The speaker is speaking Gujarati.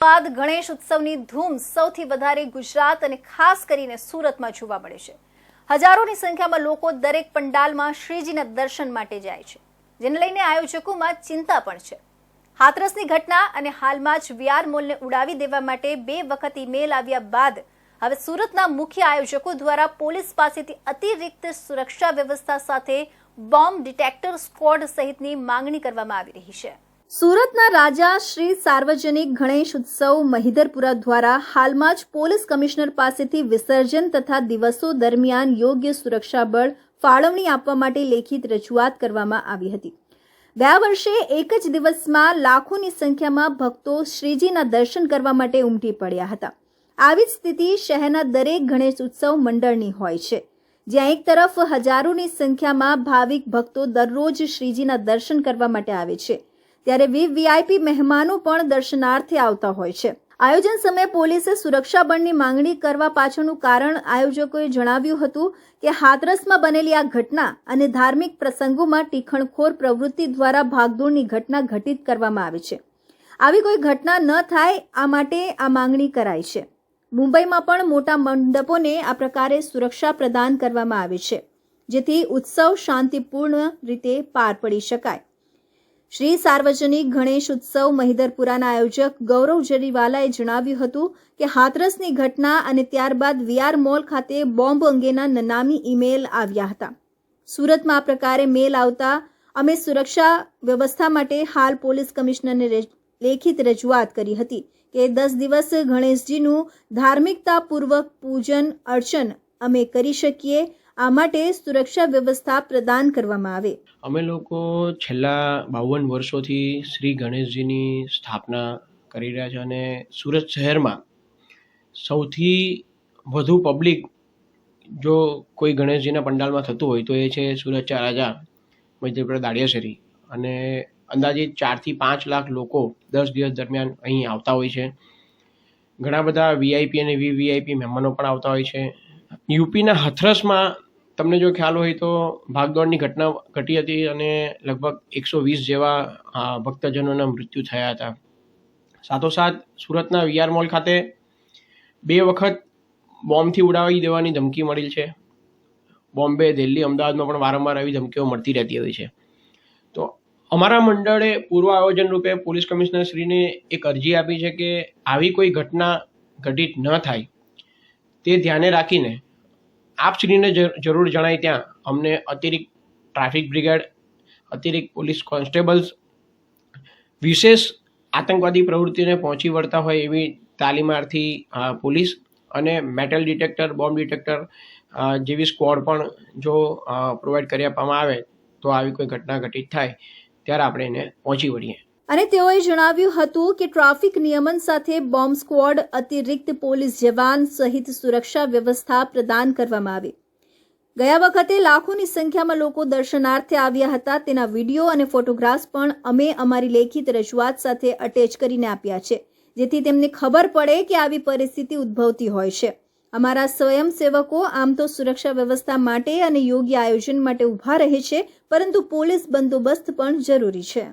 બાદ ગણેશ ઉત્સવની ધૂમ સૌથી વધારે ગુજરાત અને ખાસ કરીને સુરતમાં જોવા મળે છે. હજારોની સંખ્યામાં લોકો દરેક પંડાલમાં શ્રીજીના દર્શન માટે જાય છે, જેને લઈને આયોજકોમાં ચિંતા પણ છે. હાથરસની ઘટના અને હાલમાં જ વીઆર મોલને ઉડાવી દેવા માટે બે વખત ઈમેલ આવ્યા બાદ હવે સુરતના મુખ્ય આયોજકો દ્વારા પોલીસ પાસેથી અતિરિક્ત સુરક્ષા વ્યવસ્થા સાથે બોમ્બ ડિટેક્ટર સ્કોડ સહિતની માંગણી કરવામાં આવી રહી છે. સુરતના રાજા શ્રી સાર્વજનિક ગણેશ ઉત્સવ મહિધરપુરા દ્વારા હાલમાં જ પોલીસ કમિશનર પાસેથી વિસર્જન તથા દિવસો દરમિયાન યોગ્ય સુરક્ષા બળ ફાળવણી આપવા માટે લેખિત રજૂઆત કરવામાં આવી હતી. ગયા વર્ષે એક જ દિવસમાં લાખોની સંખ્યામાં ભક્તો શ્રીજીના દર્શન કરવા માટે ઉમટી પડ્યા હતા. આવી જ સ્થિતિ શહેરના દરેક ગણેશ ઉત્સવ મંડળની હોય છે. જ્યાં એક તરફ હજારોની સંખ્યામાં ભાવિક ભક્તો દરરોજ શ્રીજીના દર્શન કરવા માટે આવે છે. ત્યારે વીવીઆઈપી મહેમાનો પણ દર્શનાર્થે આવતા હોય છે. આયોજન સમયે પોલીસે સુરક્ષા બળની માંગણી કરવા પાછળનું કારણ આયોજકોએ જણાવ્યું હતું કે હાથરસમાં બનેલી આ ઘટના અને ધાર્મિક પ્રસંગોમાં ટીખણખોર પ્રવૃત્તિ દ્વારા ભાગદોડની ઘટના ઘટિત કરવામાં આવી છે. આવી કોઈ ઘટના ન થાય, આ માટે આ માંગણી કરાઈ છે. મુંબઈમાં પણ મોટા મંડપોને આ પ્રકારે સુરક્ષા પ્રદાન કરવામાં આવે છે, જેથી ઉત્સવ શાંતિપૂર્ણ રીતે પાર પડી શકાય. શ્રી સાર્વજનિક ગણેશ ઉત્સવ મહિધરપુરાના આયોજક ગૌરવ જરીવાલાએ જણાવ્યું હતું કે હાથરસની ઘટના અને ત્યારબાદ વીઆર મોલ ખાતે બોમ્બ અંગેના નનામી ઈમેલ આવ્યા હતા. સુરતમાં આ પ્રકારે મેલ આવતા અમે સુરક્ષા વ્યવસ્થા માટે હાલ પોલીસ કમિશનરને લેખિત રજૂઆત કરી હતી કે દસ દિવસ ગણેશજીનું ધાર્મિકતાપૂર્વક પૂજન અર્ચન અમે કરી શકીએ આ માટે સુરક્ષા વ્યવસ્થા પ્રદાન કરવામાં આવે. અમે લોકો છેલ્લા બાવન વર્ષોથી શ્રી ગણેશજીની સ્થાપના કરી રહ્યા છે અને સુરત શહેરમાં સૌથી વધુ પબ્લિક જો કોઈ ગણેશજીના પંડાલમાં થતું હોય તો એ છે સુરતના રાજા મૈત્રીપુરા દાડિયાશેરી અને અંદાજિત ચારથી પાંચ લાખ લોકો દસ દિવસ દરમિયાન અહીં આવતા હોય છે. ઘણા બધા વીઆઈપી અને વીવીઆઈપી મહેમાનો પણ આવતા હોય છે. યુપીના હથરસમાં તમને જો ખ્યાલ હોય તો ભાગદોડની ઘટના ઘટી હતી અને લગભગ એકસો વીસ જેવા ભક્તજનોના મૃત્યુ થયા હતા. સાથોસાથ સુરતના વીઆર મોલ ખાતે બે વખત બોમ્બથી ઉડાવી દેવાની ધમકી મળેલ છે. બોમ્બે, દિલ્હી, અમદાવાદમાં પણ વારંવાર આવી ધમકીઓ મળતી રહેતી હોય છે. તો અમારા મંડળે પૂર્વ આયોજન રૂપે પોલીસ કમિશનર શ્રીને એક અરજી આપી છે કે આવી કોઈ ઘટના ઘટિત ન થાય. તે ધ્યાને રાખીને આપ શ્રીને જ- જરૂર જણાય ત્યાં. અમને અતિરિક્ત ટ્રાફિક બ્રિગેડ, અતિરિક્ત પોલીસ કોન્સ્ટેબલ્સ, વિશેષ આતંકવાદી પ્રવૃત્તિને પહોંચી વળતા હોય એવી તાલીમાર્થી પોલીસ અને મેટલ ડિટેક્ટર, બોમ્બ ડિટેક્ટર જેવી સ્કોડ પણ જો પ્રોવાઈડ કરી આપવામાં આવે તો આવી કોઈ ઘટના ઘટિત થાય, ત્યારે આપણે એને પહોંચી વળીએ. અને તેઓએ જણાવ્યું હતું કે ટ્રાફિક નિયમન સાથે બોમ્બ સ્ક્વોડ, અતિરિક્ત પોલીસ જવાન સહિત સુરક્ષા વ્યવસ્થા પ્રદાન કરવામાં આવે. ગયા વખતે લાખોની સંખ્યામાં લોકો દર્શનાર્થે આવ્યા હતા. તેના વીડિયો અને ફોટોગ્રાફ્સ પણ અમે અમારી લેખિત રજૂઆત સાથે અટેચ કરીને આપ્યા છે, જેથી તેમને ખબર પડે કે આવી પરિસ્થિતિ ઉદ્ભવતી હોય છે. અમારા સ્વયંસેવકો આમ તો સુરક્ષા વ્યવસ્થા માટે અને યોગ્ય આયોજન માટે ઊભા રહે છે, પરંતુ પોલીસ બંદોબસ્ત પણ જરૂરી છે.